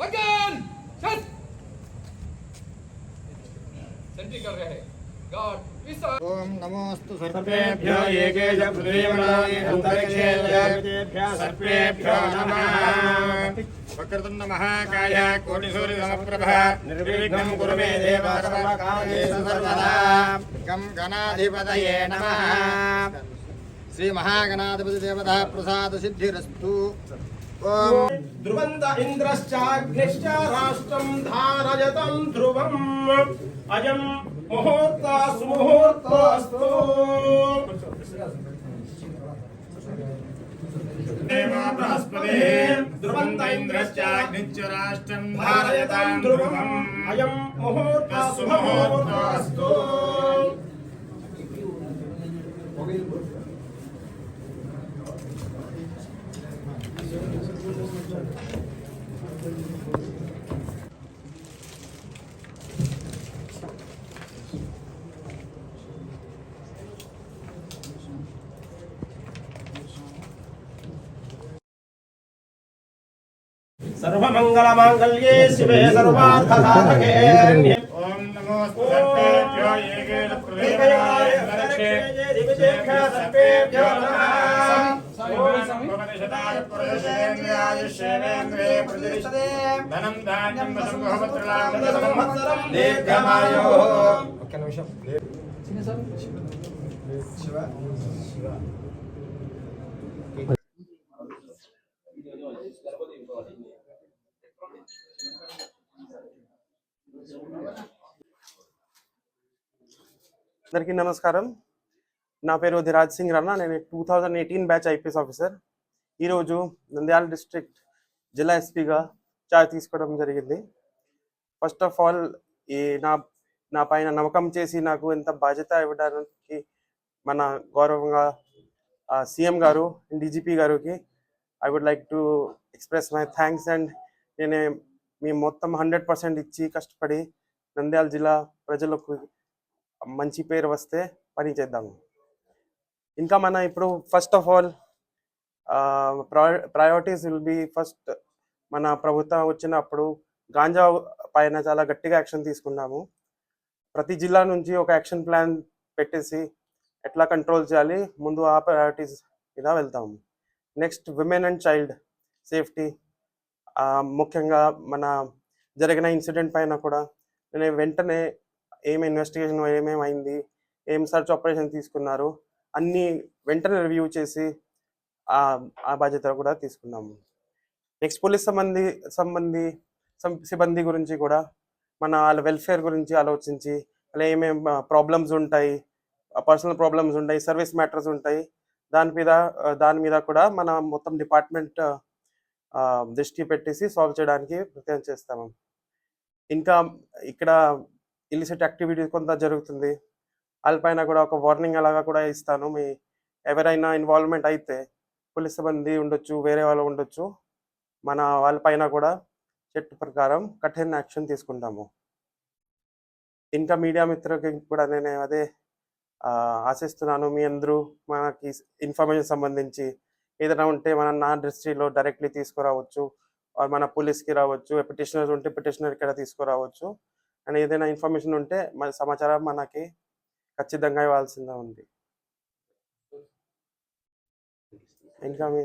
वचन कर रहे। ओम नमोस्तु सर्पेभ्यो एकेज पृथ्वीमलाय अंतरिक्षेभ्य नमः। कोटिसूर्य समप्रभा निर्विघ्नं कुरु मे देव सर्वदा। गं गणाधिपतये नमः। श्री महागणाधिपति देवता प्रसाद सिद्धिरस्तु ध्रुवन्त इन्द्रश्चाग्निश्च राष्ट्रम् धारयतम् ध्रुवम्। अयम् मुहूर्ता सुमुहूर्तास्तु। देवा बृहस्पते। ध्रुवन्त इन्द्रश्चाग्निश्च राष्ट्रम् धारयताम् ध्रुवम्। अयम् मुहूर्ता सर्वमङ्गलमाङ्गल्ये शिवे सर्वार्थसाधके ఓం నమోస్తు సర్పేభ్యో ఏకేన పృథివ్యాయ అంతరిక్షే दिविजेभ्यः सर्पेभ्यो नमः భవతిశతాయ పురుషేంద్రియాయుష్యేంద్రియే ప్రతిష్టతే ధనం ధాన్యం వసంభవత్రులాం సంవత్సరం దీర్ఘమాయుः ఒక్క నిమిషం శివ అందరికీ నమస్కారం. నా పేరు ధిరాజ్ సింగ్ రన్నా. నేను two thousand eighteen batch IPS officer ఈరోజు నంద్యాల డిస్ట్రిక్ట్ జిల్లా ఎస్పీగా చార్జ్ తీసుకోవడం జరిగింది. ఫస్ట్ ఆఫ్ ఆల్ ఈ నా నా పైన నమ్మకం చేసి నాకు ఎంత బాధ్యత ఇవ్వడానికి మన గౌరవంగా సీఎం గారు డీజీపీ గారికి I would like to express my thanks and నేను మేము మొత్తం హండ్రెడ్ పర్సెంట్ ఇచ్చి కష్టపడి నంద్యాల జిల్లా ప్రజలకు మంచి పేరు వస్తే పని చేద్దాము ఇంకా మన ఇప్పుడు first of all priorities will be first మన ప్రభుత్వం వచ్చినప్పుడు గాంజా పైన చాలా గట్టిగా యాక్షన్ తీసుకున్నాము. ప్రతి జిల్లా నుంచి ఒక యాక్షన్ ప్లాన్ పెట్టేసి ఎట్లా కంట్రోల్ చేయాలి ముందు ఆ ప్రయారిటీస్ ఇలా వెళ్తాము. Next women and child safety ముఖ్యంగా మన జరిగిన ఇన్సిడెంట్ పైన కూడా నేను వెంటనే ఏం ఇన్వెస్టిగేషన్ ఏమేమి అయింది ఏం సర్చ్ ఆపరేషన్ తీసుకున్నారు అన్నీ వెంటనే రివ్యూ చేసి ఆ ఆ బాధ్యత కూడా తీసుకున్నాము నెక్స్ట్ పోలీస్ సంబంధి సంబంధి సం- సిబ్బంది గురించి కూడా మన వాళ్ళ వెల్ఫేర్ గురించి ఆలోచించి అలా ఏమేమి ప్రాబ్లమ్స్ ఉంటాయి పర్సనల్ ప్రాబ్లమ్స్ ఉంటాయి సర్వీస్ మ్యాటర్స్ ఉంటాయి దాని మీద దాని మీద కూడా మన మొత్తం డిపార్ట్మెంట్ దృష్టి పెట్టేసి సాల్వ్ చేయడానికి ప్రయత్నం చేస్తాము ఇంకా ఇక్కడ ఇలిసిట్ యాక్టివిటీ కొంత జరుగుతుంది. వాళ్ళపైన కూడా ఒక వార్నింగ్ అలాగా కూడా ఇస్తాను. మీ ఎవరైనా ఇన్వాల్వ్మెంట్ అయితే పోలీస్ సిబ్బంది ఉండొచ్చు వేరే వాళ్ళు ఉండొచ్చు. మన వాళ్ళపైన కూడా చెట్టు ప్రకారం కఠిన యాక్షన్ తీసుకుంటాము. ఇంకా మీడియా మిత్రులకి కూడా నేను అదే ఆశిస్తున్నాను. మీ అందరూ మనకి ఇన్ఫర్మేషన్ సంబంధించి ఏదైనా ఉంటే మన నా దృష్టిలో డైరెక్ట్లీ తీసుకురావచ్చు మన పోలీస్కి రావచ్చు పిటిషనర్స్ ఉంటే పిటిషనర్ ఇక్కడ తీసుకురావచ్చు. అండ్ ఏదైనా ఇన్ఫర్మేషన్ ఉంటే మన సమాచారం మనకి ఖచ్చితంగా ఇవ్వాల్సిందే ఉంది. ఇంకా మీ